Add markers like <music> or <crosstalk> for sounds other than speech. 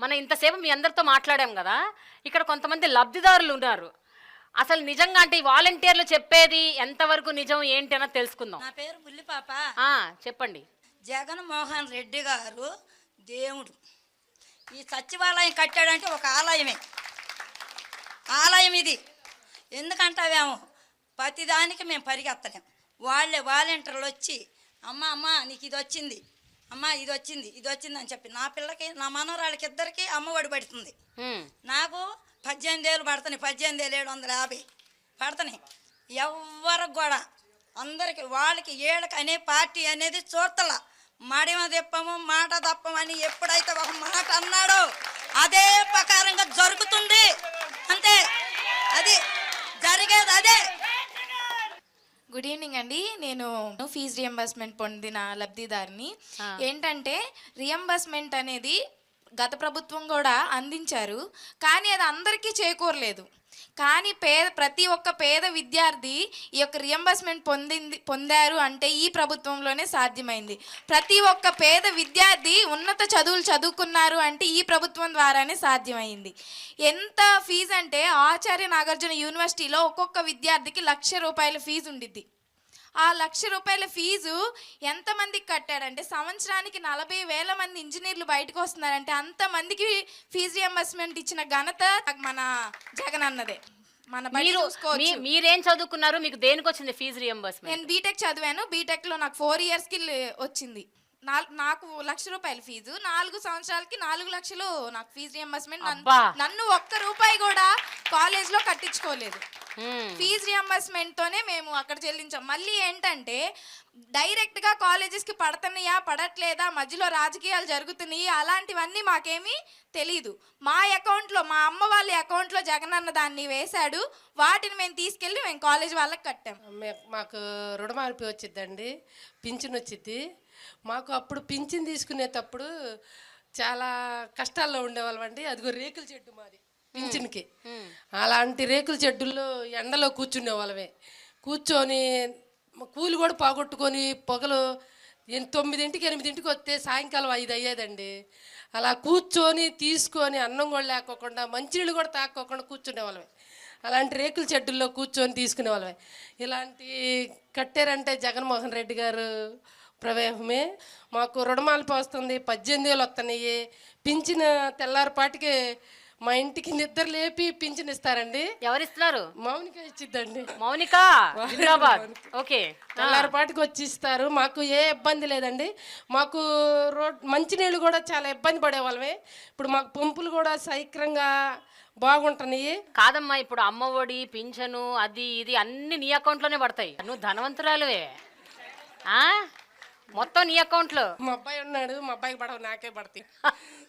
మనం ఇంతసేపు మీ అందరితో మాట్లాడాం కదా ఇక్కడ కొంతమంది లబ్ధిదారులు ఉన్నారు. అసలు నిజంగా అంటే ఈ వాలంటీర్లు చెప్పేది ఎంతవరకు నిజం ఏంటి అన్నది తెలుసుకుందాం. నా పేరు బుల్లిపాప ఆ, చెప్పండి. జగన్మోహన్ రెడ్డి గారు దేవుడు. ఈ సచివాలయం కట్టాడంటే ఒక ఆలయమే. ఆలయం ఇది. ఎందుకంటావేమో? ప్రతిదానికి మేము పరిగెత్తలేం. వాళ్ళే వాలంటీర్లు వచ్చి అమ్మ అమ్మ నీకు ఇది వచ్చింది. అమ్మ ఇది వచ్చింది ఇది వచ్చింది అని చెప్పి నా పిల్లకి నా మనవరాళ్ళకి ఇద్దరికి అమ్మఒడి పడుతుంది. నాకు పద్దెనిమిది ఏళ్ళు పడుతున్నాయి పద్దెనిమిది వేలు ఏడు వందల యాభై పడుతున్నాయి. ఎవరికి కూడా అందరికి వాళ్ళకి ఏళ్ళకి అనే పార్టీ అనేది చూడతల. మడిమ తెప్పము మాట తప్పమని ఎప్పుడైతే ఒక మాట అన్నాడో అదే ప్రకారంగా జరుగుతుంది. అంతే. అది జరిగేది అదే. గుడ్ ఈవినింగ్ అండి నేను ఫీజు రియంబర్స్మెంట్ పొందిన లబ్ధిదారిని. ఏంటంటే రియంబర్స్మెంట్ అనేది గత ప్రభుత్వం కూడా అందించారు. కానీ అది అందరికీ చేకూరలేదు. కానీ పేద ప్రతి ఒక్క పేద విద్యార్థి ఈ యొక్క రియంబర్స్మెంట్ పొందింది పొందారు అంటే ఈ ప్రభుత్వంలోనే సాధ్యమైంది. ప్రతి ఒక్క పేద విద్యార్థి ఉన్నత చదువులు చదువుకున్నారు అంటే ఈ ప్రభుత్వం ద్వారానే సాధ్యమైంది. ఎంత ఫీజు అంటే ఆచార్య నాగార్జున యూనివర్సిటీలో ఒక్కొక్క విద్యార్థికి లక్ష రూపాయల ఫీజు ఉండిద్ది. ఆ లక్ష రూపాయల ఫీజు ఎంతమందికి కట్టాడంటే సంవత్సరానికి నలభై వేల మంది ఇంజనీర్లు బయటకు వస్తున్నారంటే అంతమందికి ఫీజు రియంబర్స్మెంట్ ఇచ్చిన ఘనత మన జగన్ అన్నదే. మన మీరు మీరేం చదువుకున్నారు? మీకు దేనికి వచ్చింది ఫీజు రియంబర్స్మెంట్ నేను బీటెక్ చదివాను. బీటెక్లో నాకు ఫోర్ ఇయర్స్కి లి- వచ్చింది. నాకు లక్ష రూపాయల ఫీజు. నాలుగు సంవత్సరాలకి నాలుగు లక్షలు నాకు ఫీజు రియంబర్స్మెంట్. నన్ను ఒక్క రూపాయి కూడా కాలేజ్లో కట్టించుకోలేదు ఫీజు రియంబర్స్మెంట్ తోనే మేము అక్కడ చెల్లించాం. మళ్ళీ ఏంటంటే డైరెక్ట్గా కాలేజెస్కి పడుతున్నాయా పడట్లేదా మధ్యలో రాజకీయాలు జరుగుతున్నాయి అలాంటివన్నీ మాకేమీ తెలీదు. మా అకౌంట్లో మా అమ్మ వాళ్ళ అకౌంట్లో జగన్ అన్న దాన్ని వేశాడు. వాటిని మేము తీసుకెళ్ళి మేము కాలేజ్ వాళ్ళకి కట్టాం. మాకు రుణమార్పి వచ్చిద్దండి పింఛన్ వచ్చిద్ది మాకు అప్పుడు పింఛన్ తీసుకునేటప్పుడు చాలా కష్టాల్లో ఉండేవాళ్ళం అండి. అదిగో రేకుల చెట్టు మాది పింఛన్కి. అలాంటి రేకుల చెట్టుల్లో ఎండలో కూర్చునే వాళ్ళమే. కూర్చొని కూలి కూడా పోగొట్టుకొని పొగలు తొమ్మిదింటికి ఎనిమిదింటికి వస్తే సాయంకాలం ఐదు అయ్యేదండి. అలా కూర్చొని తీసుకొని అన్నం కూడా లేకోకుండా మంచినీళ్ళు కూడా తాక్కోకుండా కూర్చునే వాళ్ళమే. అలాంటి రేకుల చెడ్డుల్లో కూర్చొని తీసుకునే వాళ్ళమే. ఇలాంటి కట్టారంటే జగన్మోహన్ రెడ్డి గారు ప్రవేశమే మాకు రుణమాలిపి వస్తుంది పద్దెనిమిది వేలు వస్తున్నాయి పింఛన్ తెల్లారిపాటికి మా ఇంటికి నిద్ర లేపి పింఛన్ ఇస్తారండి. ఎవరిస్తున్నారు? మౌనిక ఇచ్చిద్దండి. మౌనిక? జిందాబాద్. ఓకే. తెల్లారిపాటికి వచ్చి ఇస్తారు. మాకు ఏ ఇబ్బంది లేదండి. మాకు రోడ్ మంచినీళ్ళు కూడా చాలా ఇబ్బంది పడేవాళ్ళమే. ఇప్పుడు మాకు పంపులు కూడా సైక్రంగా బాగుంటున్నాయి. కాదమ్మా ఇప్పుడు అమ్మ ఒడి పింఛను అది ఇది అన్ని నీ అకౌంట్లోనే పడతాయి. నువ్వు ధనవంతురాలువే. ఆ? మొత్తం నీ అకౌంట్లో? మా అబ్బాయి ఉన్నాడు మా అబ్బాయికి పడవ నాకే పడతాయి. <laughs>